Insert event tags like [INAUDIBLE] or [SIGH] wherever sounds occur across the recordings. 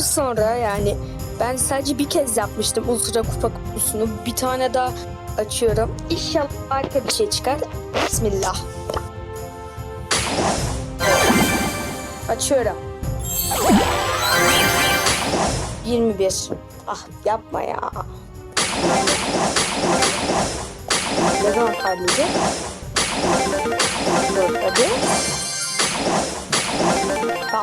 Sonra yani ben sadece bir kez yapmıştım Ultra Kupa kutusunu. Bir tane daha açıyorum. İnşallah harika bir şey çıkar. Bismillah. Açıyorum. 21. Ah yapma ya. Ne zaman parlayacak? Dur hadi.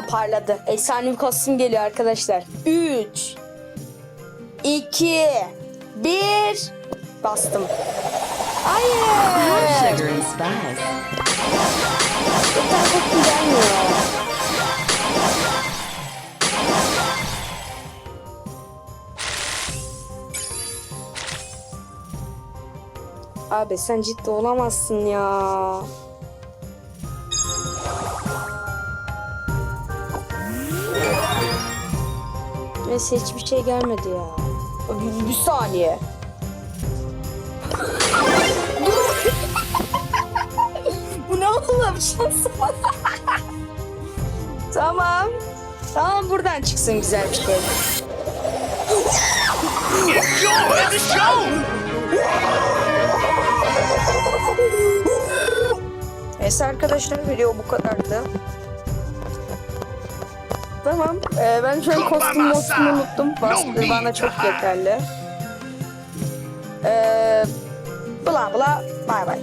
Tamam parladı. Efsane bir kostüm geliyor arkadaşlar. 3 2 1 Bastım. Hayır. Kostüm gelmiyor. Abi sen ciddi olamazsın ya. Neyse hiçbir şey gelmedi ya. Bir, bir saniye. [LAUGHS] Bu ne oğlum tamam. Tamam buradan çıksın güzel bir şey. Neyse arkadaşlar video bu kadardı. Tamam. Ee, ben şu an kostüm mostümü unuttum. Bas, bana çok yeterli. Ee, bla bla. Bay bay.